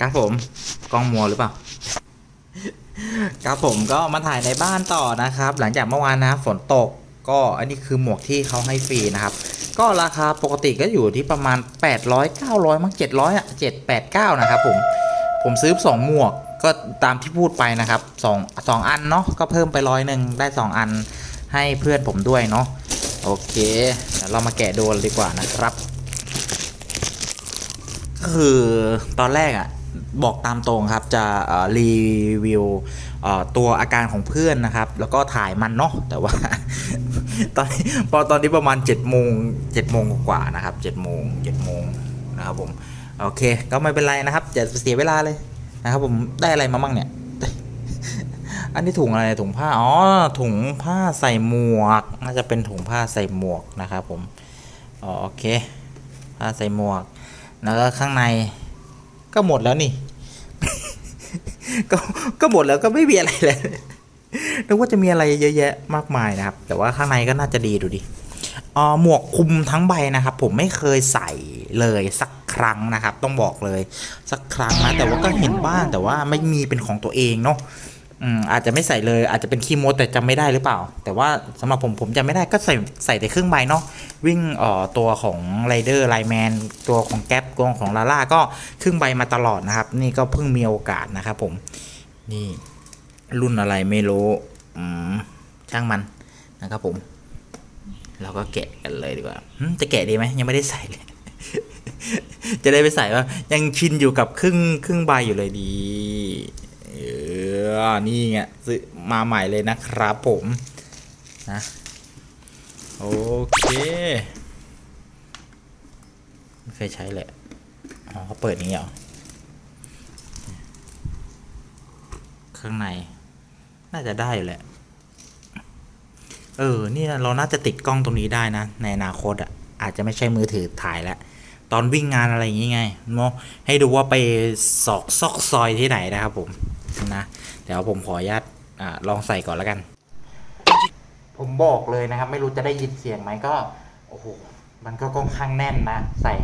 ครับผมกล้องมัวหรือเปล่าครับผมก็มาถ่ายในบ้านต่อนะครับ หลังจากเมื่อวานนะฝนตกก็อันนี้คือหมวกที่เขาให้ฟรีนะครับ ก็ราคาปกติก็อยู่ที่ประมาณ 800 900มั้ง700อะ7 8 9 นะครับผมผมซื้อ 2 หมวกก็ตามที่พูดไปนะครับ2 2อันเนาะก็เพิ่มไปร้อยหนึ่งได้ 2 อันให้เพื่อนผมด้วยเนาะโอเคเดี๋ยวเรามาแกะดูดีกว่านะครับก็คือตอนแรกอะ่ะ บอกตามตรงครับจะรีวิวตัวอาการของเพื่อนนะครับ แล้วก็ถ่ายมันเนาะแต่ว่าตอนนี้พอตอนนี้ประมาณ7จ็ดโมงเจ็ดโมงกว่าๆนะครับ7จ็ดโมงเจ็ดโมงนะครับผมโอเค ก็ไม่เป็นไรนะครับจะเสียเวลาเลยนะครับ ผมได้อะไรมาบ้างเนี่ย อันนี้ถุงอะไรถุงผ้าอ๋อถุงผ้าใส่หมวก น่าจะเป็นถุงผ้าใส่หมวกนะครับ ผมอ๋อโอเคผ้าใส่หมวก แล้วก็ข้างใน ก็หมดแล้วนี่ ก็ก็หมดแล้วก็ไม่มีอะไรเลยนึกว่าจะมีอะไรเยอะแยะมากมายนะครับ แต่ว่าข้างในก็น่าจะดีดูดิอ๋อหมวกคุมทั้งใบนะครับ ผมไม่เคยใส่เลยสักครั้งนะครับ ต้องบอกเลยสักครั้งนะแต่ว่าก็เห็นบ้างแต่ว่าไม่มีเป็นของตัวเองเนาะ อืมอาจจะไม่ใส่เลยอาจจะเป็นคีโมแต่จำไม่ได้หรือเปล่า แต่ว่าสำหรับผมผมจำไม่ได้ก็ใส่ใส่แต่ครึ่งใบเนาะวิ่งเอ่อตัวของไรเดอร์ไลแมนตัวของแก๊ปตัวของลาล่าก็ครึ่งใบมาตลอดนะครับ นี่ก็เพิ่งมีโอกาสนะครับผม นี่รุ่นอะไรไม่รู้อืมช่างมันนะครับผม เราก็แกะกันเลยดีกว่าจะแกะดีไหมยังไม่ได้ใส่เลย จะได้ไปใส่ว่ายังชินอยู่กับครึ่งครึ่งใบอยู่เลยดี อนี่ไงซื้อมาใหม่เลยนะครับผมนะโอเคไม่เคยใช้เลยอ๋อเขาเปิดนี้เหรอข้างใน น่าจะได้อยู่แหละ เออเนี่ยเราน่าจะติดกล้องตรงนี้ได้นะ ในอนาคตอะ อาจจะไม่ใช่มือถือถ่ายแล้วตอนวิ่งงานอะไรอย่างงี้ไงเนาะให้ดูว่าไปซอกซอกซอยที่ไหนนะครับผม นะเดี๋ยวผมขออนุญาตลองใส่ก่อนแล้วกัน ผมบอกเลยนะครับ ไม่รู้จะได้ยินเสียงไหมก็โอ้โหมันก็ค่อนข้างแน่นนะใส่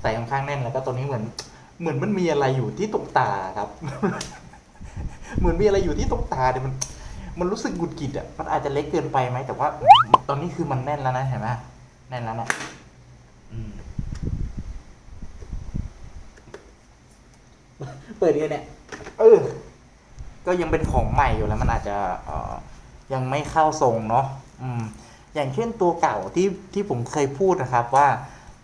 ใส่ค่อนข้างแน่นแล้วก็ตัวนี้เหมือน เหมือนมันมีอะไรอยู่ที่ตรงตาครับ เหมือนมีอะไรอยู่ที่ตรงตาเนี่ยมัน มันรู้สึกหงุดหงิดอะมันอาจจะเล็กเกินไปไหมแต่ว่า ตอนนี้คือมันแน่นแล้วนะเห็นไหมแน่นแล้วนะเปิดกันเนี่ย เออ ก็ยังเป็นของใหม่อยู่แล้วมันอาจจะเออยังไม่เข้าทรงเนาะอืม อย่างเช่นตัวเก่าที่ที่ผมเคยพูดนะครับว่า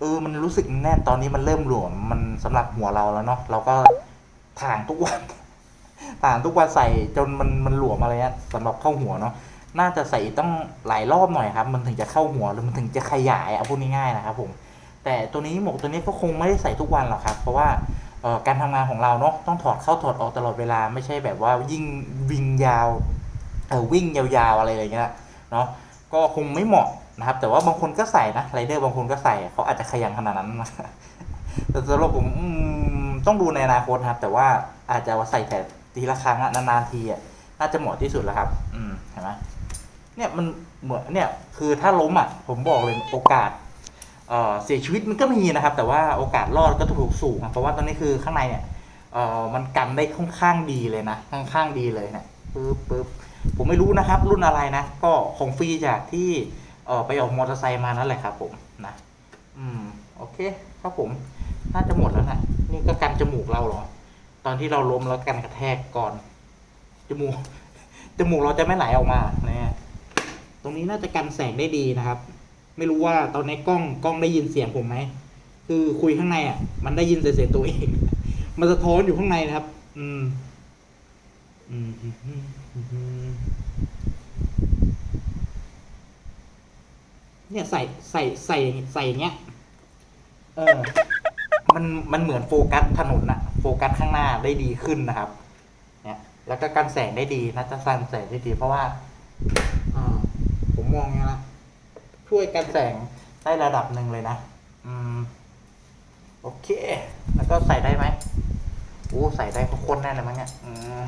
เออมันรู้สึกแน่นตอนนี้มันเริ่มหลวมมันสำหรับหัวเราแล้วเนาะเราก็ถ่างทุกวันถ่างทุกวันใส่จนมันมันหลวมอะไรเงี้ยสำหรับเข้าหัวเนาะน่าจะใส่ต้องหลายรอบหน่อยครับ มันถึงจะเข้าหัวหรือมันถึงจะขยายเอาพูดง่ายๆนะครับผมแต่ตัวนี้หมวกตัวนี้ก็คงไม่ได้ใส่ทุกวันหรอกครับ เพราะว่า การทำงานของเราเนาะต้องถอดเข้าถอดออกตลอดเวลาไม่ใช่แบบว่ายิ่งวิ่งยาวเออวิ่งยาวๆอะไรอย่างเงี้ยเนาะก็คงไม่เหมาะนะครับ แต่ว่าบางคนก็ใส่นะไรเดอร์บางคนก็ใส่เขาอาจจะขยันขนาดนั้นนะแต่สำหรับผมต้องดูในอนาคตครับ แต่ว่าอาจจะว่าใส่แต่ทีละครั้งนานๆทีอะน่าจะเหมาะที่สุดแล้วครับ อืมเห็นไหมเนี่ยมันเหมือนเนี่ยคือถ้าล้มอะ ผมบอกเลยโอกาส เสียชีวิตมันก็มีนะครับ แต่ว่าโอกาสรอดก็ถูกสูง เพราะว่าตอนนี้คือข้างในเนี่ยมันกันได้ค่อนข้างดีเลยนะค่อนข้างดีเลยเนี่ยปึ๊บปึ๊บผมไม่รู้นะครับ รุ่นอะไรนะ ก็ของฟรีจากที่ไปออกมอเตอร์ไซค์มานั่นแหละครับผมนะอืมโอเคครับผมน่าจะหมดแล้วนะนี่ก็กันจมูกเราเหรอ ตอนที่เราล้มแล้วกันกระแทกก่อนจมูกจมูกเราจะไม่ไหลออกมาเนี่ยตรงนี้น่าจะกันแสงได้ดีนะครับ ไม่รู้ว่าตอนนี้กล้องกล้องได้ยินเสียงผมไหมคือคุยข้างในอะ มันได้ยินเสียงตัวเอง มันสะท้อนอยู่ข้างในนะครับ อืมอืมเนี่ยใส่ใส่ใส่ใส่อย่างเงี้ย เออ มันมันเหมือนโฟกัสถนนอะโฟกัสข้างหน้าได้ดีขึ้นนะครับ เนี่ย แล้วก็กันแสงได้ดีนะจะสั่นแสงได้ดี เพราะว่า อ่า ผมมองอย่างนี้นะ ช่วยกันแสงได้ระดับหนึ่งเลยนะ อืม โอเค แล้วก็ใส่ได้ไหมโอ้ใส่ได้โคตรแน่เลยมั้งเนี่ยอืม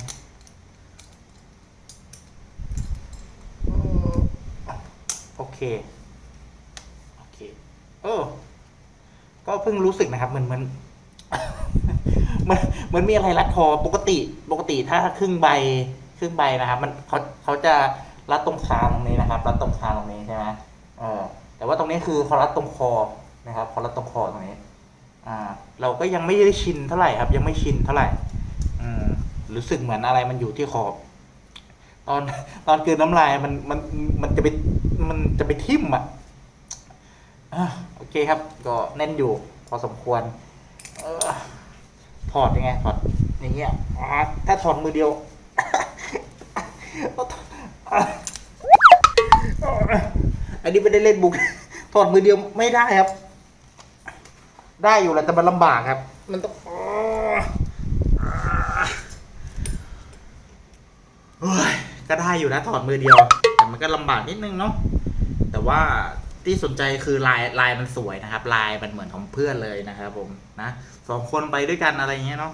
โอเค โอเค เออ ก็เพิ่งรู้สึกนะครับ เหมือนเหมือนมันเหมันมีอะไรรัดคอปกติ ปกติถ้าครึ่งใบครึ่งใบนะครับ มันเขาเขาจะรัดตรงคางตรงนี้นะครับ รัดตรงคางตรงนี้ใช่ไหม อแต่ว่าตรงนี้คือเขารัดตรงคอนะครับเขารัดตรงคอตรงนี้อ่าเราก็ยังไม่ได้ชินเท่าไหร่ครับ ยังไม่ชินเท่าไหร่อืมรู้สึกเหมือนอะไรมันอยู่ที่คอตอนตอนกลืนน้ำลายมันมันมันจะไปมันจะไปทิ่มอะโอเคครับ ก็แน่นอยู่พอสมควรถอดยังไงถอดอย่างเงี้ยถ้าถอดมือเดียว นนี้ไม่ได้เล่นบุกถอดมือเดียวไม่ได้ครับ ได้อยู่แหละแต่มันลำบากครับ มันต้องอ๋ออ่าโอ้ยก็ได้อยู่นะถอดมือเดียว แต่มันก็ลำบากนิดนึงเนาะแต่ว่าที่สนใจคือลายลายมันสวยนะครับ ลายมันเหมือนของเพื่อนเลยนะครับ ผมนะสองคนไปด้วยกันอะไรเงี้ยเนาะ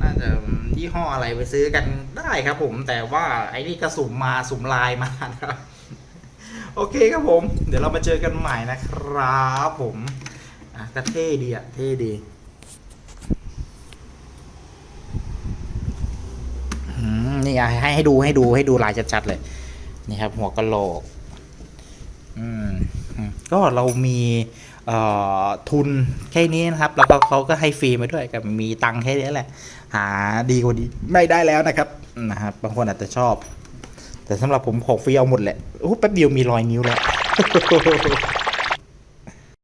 น่าจะยี่ห้ออะไรไปซื้อกันได้ครับ ผมแต่ว่าไอ้นี่กระสุ่มมาสุ่มลายมานะครับ โอเคครับผม เดี๋ยวเรามาเจอกันใหม่นะครับผมอะก็เท่ดีอะ เท่ดีนี่อะให้ให้ดูให้ดูให้ดูลายชัดๆเลย นี่ครับ หัวกะโหลก อืมก็เรามีเอ่อทุนแค่นี้นะครับ แล้วก็เขาก็ให้ฟรีมาด้วยกับมีตังค์แค่นี้แหละ หาดีกว่านี้ไม่ได้แล้วนะครับนะครับบางคนอาจจะชอบ แต่สำหรับผมของฟรีเอาหมดแหละโอ้แป๊บเดียวมีรอยนิ้วแล้ว